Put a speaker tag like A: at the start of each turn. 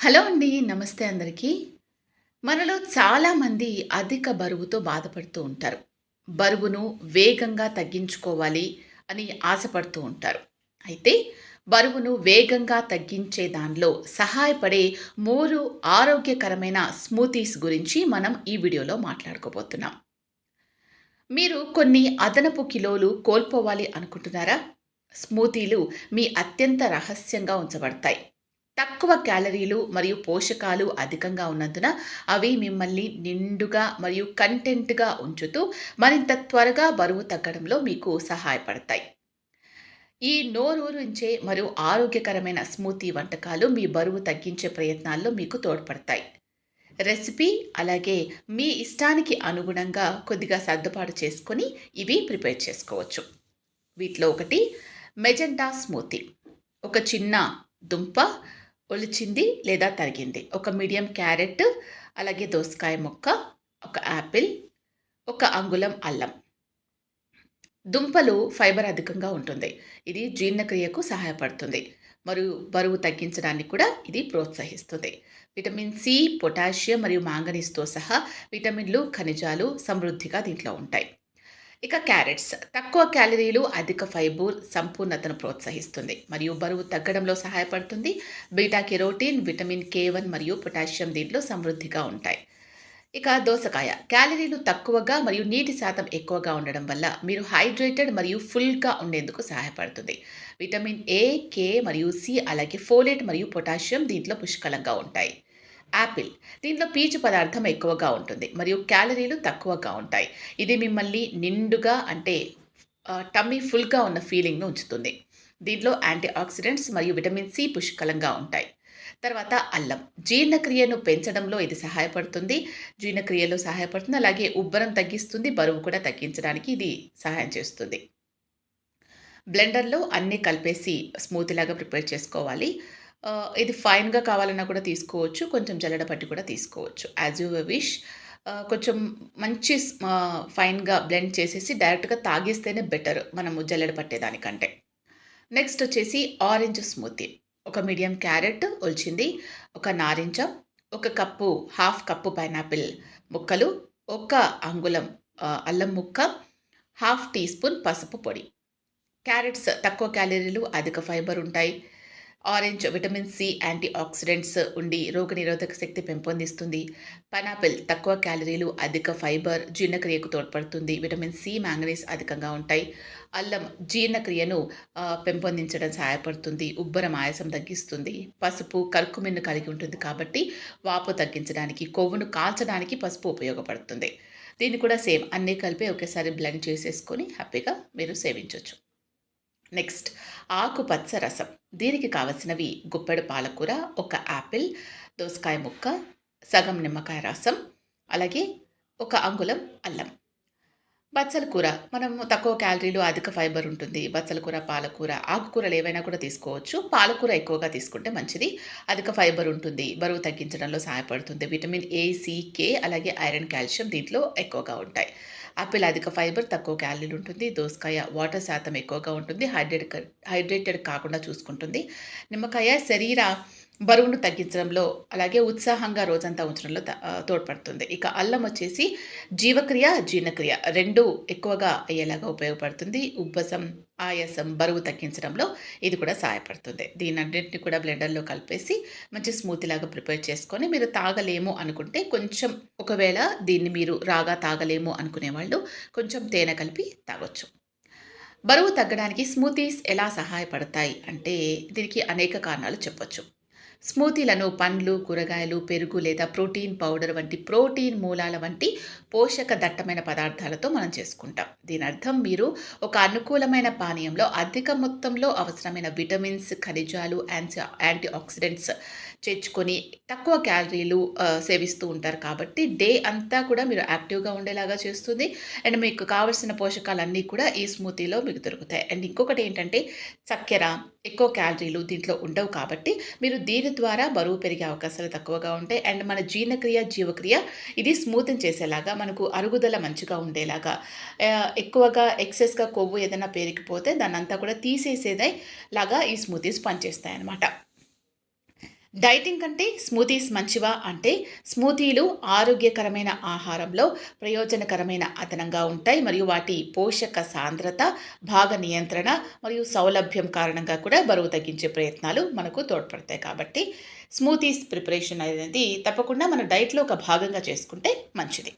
A: Hello అండి. నమస్తే అందరికీ. మనలో చాలామంది అధిక బరువుతో బాధపడుతూ ఉంటారు. బరువును వేగంగా తగ్గించుకోవాలి అని ఆశపడుతూ ఉంటారు. అయితే బరువును వేగంగా తగ్గించే దానిలో సహాయపడే మూడు ఆరోగ్యకరమైన స్మూతీస్ గురించి మనం ఈ వీడియోలో మాట్లాడుకోబోతున్నాం. మీరు కొన్ని అదనపు కిలోలు కోల్పోవాలి అనుకుంటున్నారా? స్మూతీలు మీ అత్యంత రహస్యంగా ఉంచబడతాయి. తక్కువ క్యాలరీలు మరియు పోషకాలు అధికంగా ఉన్నందున అవి మిమ్మల్ని నిండుగా మరియు కంటెంట్‌గా ఉంచుతూ మరింత త్వరగా బరువు తగ్గడంలో మీకు సహాయపడతాయి. ఈ నోరూరించే మరియు ఆరోగ్యకరమైన స్మూతీ వంటకాలు మీ బరువు తగ్గించే ప్రయత్నాల్లో మీకు తోడ్పడతాయి. రెసిపీ అలాగే మీ ఇష్టానికి అనుగుణంగా కొద్దిగా సర్దుబాటు చేసుకొని ఇవి ప్రిపేర్ చేసుకోవచ్చు. వీటిలో ఒకటి మెజెంటా స్మూతీ. ఒక చిన్న దుంప ఒలిచింది లేదా తరిగింది. ఒక మీడియం క్యారెట్, అలాగే దోసకాయ ముక్క, ఒక యాపిల్, ఒక అంగుళం అల్లం. దుంపలు ఫైబర్ అధికంగా ఉంటుంది. ఇది జీర్ణక్రియకు సహాయపడుతుంది. మరియు బరువు తగ్గించడానికి కూడా ఇది ప్రోత్సహిస్తుంది. విటమిన్ సి, పొటాషియం మరియు మాంగనీస్‌తో సహా విటమిన్లు, ఖనిజాలు సమృద్ధిగా దీంట్లో ఉంటాయి. ఇక క్యారెట్స్ తక్కువ క్యాలరీలు, అధిక ఫైబర్ సంపూర్ణతను ప్రోత్సహిస్తుంది మరియు బరువు తగ్గడంలో సహాయపడుతుంది. Beta carotene vitamin K one మరియు పొటాషియం దీంట్లో సమృద్ధిగా ఉంటాయి. ఇక దోసకాయ క్యాలరీలు తక్కువగా మరియు నీటి శాతం ఎక్కువగా ఉండడం వల్ల మీరు హైడ్రేటెడ్ మరియు ఫుల్‌గా ఉండేందుకు సహాయపడుతుంది. విటమిన్ ఏ, కే మరియు సి అలాగే ఫోలేట్ మరియు పొటాషియం దీంట్లో పుష్కలంగా ఉంటాయి. యాపిల్ దీంట్లో పీచు పదార్థం ఎక్కువగా ఉంటుంది మరియు క్యాలరీలు తక్కువగా ఉంటాయి. ఇది మిమ్మల్ని నిండుగా అంటే టమ్మీ ఫుల్‌గా ఉన్న ఫీలింగ్‌ను ఉంచుతుంది. దీంట్లో యాంటీ ఆక్సిడెంట్స్ మరియు విటమిన్ సి పుష్కలంగా ఉంటాయి. తర్వాత అల్లం జీర్ణక్రియను పెంచడంలో ఇది సహాయపడుతుంది. జీర్ణక్రియలో సహాయపడుతుంది. అలాగే ఉబ్బరం తగ్గిస్తుంది. బరువు కూడా తగ్గించడానికి ఇది సహాయం చేస్తుంది. బ్లెండర్‌లో అన్నీ కలిపేసి స్మూతీలాగా ప్రిపేర్ చేసుకోవాలి. ఇది ఫైన్‌గా కావాలన్నా కూడా తీసుకోవచ్చు. కొంచెం జల్లడ పట్టి కూడా తీసుకోవచ్చు. As you wish. కొంచెం మంచి స్ ఫైన్‌గా బ్లెండ్ చేసేసి డైరెక్ట్‌గా తాగేస్తేనే బెటర్ మనము జల్లెడ పట్టేదానికంటే. నెక్స్ట్ వచ్చేసి ఆరెంజ్ స్మూతీ. ఒక మీడియం క్యారెట్ ఒలిచింది, ఒక నారింజ, ఒక కప్పు హాఫ్ కప్పు పైనాపిల్ ముక్కలు, ఒక అంగుళం అల్లం ముక్క, హాఫ్ టీ స్పూన్ పసుపు పొడి. క్యారెట్స్ తక్కువ క్యాలరీలు, అధిక ఫైబర్ ఉంటాయి. Orange vitamin C, antioxidants ఉండి రోగనిరోధక శక్తి పెంపొందిస్తుంది. పైనాపిల్ తక్కువ క్యాలరీలు, అధిక ఫైబర్ జీర్ణక్రియకు తోడ్పడుతుంది. విటమిన్ సి, మాంగనీస్ అధికంగా ఉంటాయి. అల్లం జీర్ణక్రియను పెంపొందించడం సహాయపడుతుంది. ఉబ్బరం, ఆయాసం తగ్గిస్తుంది. పసుపు కర్కుమిన్ను కలిగి ఉంటుంది కాబట్టి వాపు తగ్గించడానికి, కొవ్వును కాల్చడానికి పసుపు ఉపయోగపడుతుంది. దీన్ని కూడా సేమ్ అన్నీ కలిపి ఒకేసారి బ్లెండ్ చేసేసుకొని హ్యాపీగా మీరు సేవించవచ్చు నెక్స్ట్ ఆకుపచ్చ రసం. దీనికి కావలసినవి గుప్పెడు పాలకూర, ఒక యాపిల్, దోసకాయ ముక్క, సగం నిమ్మకాయ రసం, అలాగే ఒక అంగుళం అల్లం. బచ్చల కూర మనం తక్కువ క్యాలరీలు, అధిక ఫైబర్ ఉంటుంది. బచ్చల కూర, పాలకూర, ఆకుకూరలు ఏవైనా కూడా తీసుకోవచ్చు. పాలకూర ఎక్కువగా తీసుకుంటే మంచిది. అధిక ఫైబర్ ఉంటుంది. బరువు తగ్గించడంలో సహాయపడుతుంది. విటమిన్ ఏ, సి, కే అలాగే ఐరన్, కాల్షియం దీంట్లో ఎక్కువగా ఉంటాయి. ఆపిల్ అధిక ఫైబర్, తక్కువ క్యాలరీలు ఉంటుంది. దోసకాయ వాటర్ శాతం ఎక్కువగా ఉంటుంది. హైడ్రేట్ హైడ్రేటెడ్ కాకుండా చూసుకుంటుంది. నిమ్మకాయ శరీర బరువును తగ్గించడంలో, అలాగే ఉత్సాహంగా రోజంతా ఉంచడంలో తోడ్పడుతుంది. ఇక అల్లం వచ్చేసి జీవక్రియ, జీర్ణక్రియ రెండు ఎక్కువగా అయ్యేలాగా ఉపయోగపడుతుంది. ఉబ్బసం, ఆయాసం, బరువు తగ్గించడంలో ఇది కూడా సహాయపడుతుంది. దీనన్నిటిని కూడా బ్లెండర్‌లో కలిపేసి మంచి స్మూతీలాగా ప్రిపేర్ చేసుకొని మీరు తాగలేము అనుకుంటే కొంచెం ఒకవేళ దీన్ని మీరు రాగా తాగలేము అనుకునే వాళ్ళు కొంచెం తేనె కలిపి తాగొచ్చు. బరువు తగ్గడానికి స్మూతీస్ ఎలా సహాయపడతాయి అంటే దీనికి అనేక కారణాలు చెప్పొచ్చు. స్మూతీలను పండ్లు, కూరగాయలు, పెరుగు లేదా ప్రోటీన్ పౌడర్ వంటి ప్రోటీన్ మూలాల వంటి పోషక దట్టమైన పదార్థాలతో మనం చేసుకుంటాం. దీని అర్థం మీరు ఒక అనుకూలమైన పానీయంలో అధిక మొత్తంలో అవసరమైన విటమిన్స్, ఖనిజాలు, యాన్సీ యాంటీ ఆక్సిడెంట్స్ చేర్చుకొని తక్కువ క్యాలరీలు సేవిస్తూ ఉంటారు కాబట్టి డే అంతా కూడా మీరు యాక్టివ్‌గా ఉండేలాగా చేస్తుంది. అండ్ మీకు కావాల్సిన పోషకాలన్నీ కూడా ఈ స్మూతీలో మీకు దొరుకుతాయి. అండ్ ఇంకొకటి ఏంటంటే చక్కెర, ఎక్కువ క్యాలరీలు దీంట్లో ఉండవు కాబట్టి మీరు దీని ద్వారా బరువు పెరిగే అవకాశాలు తక్కువగా ఉంటాయి. అండ్ మన జీర్ణక్రియ, జీవక్రియ ఇది స్మూతెన్ చేసేలాగా మనకు అరుగుదల మంచిగా ఉండేలాగా ఎక్కువగా ఎక్సెస్‌గా కొవ్వు ఏదైనా పేరుకుపోతే దాన్నంతా కూడా తీసేసేదే లాగా ఈ స్మూతీస్ పనిచేస్తాయన్నమాట. డైటింగ్ కంటే స్మూతీస్ మంచివా అంటే స్మూతీలు ఆరోగ్యకరమైన ఆహారంలో ప్రయోజనకరమైన అదనంగా ఉంటాయి మరియు వాటి పోషక సాంద్రత భాగ నియంత్రణ మరియు సౌలభ్యం కారణంగా కూడా బరువు తగ్గించే ప్రయత్నాలు మనకు తోడ్పడతాయి కాబట్టి స్మూతీస్ ప్రిపరేషన్ అనేది తప్పకుండా మన డైట్లో ఒక భాగంగా చేసుకుంటే మంచిది.